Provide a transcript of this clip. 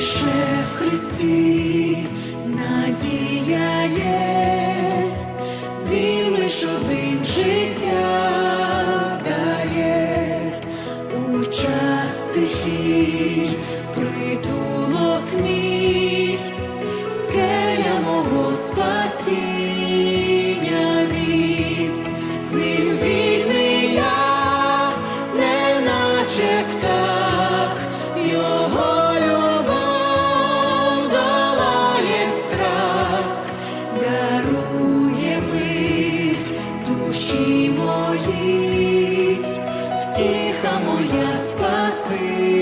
лише в Христі надія є, Він лиш один життя дає у час тихий. see.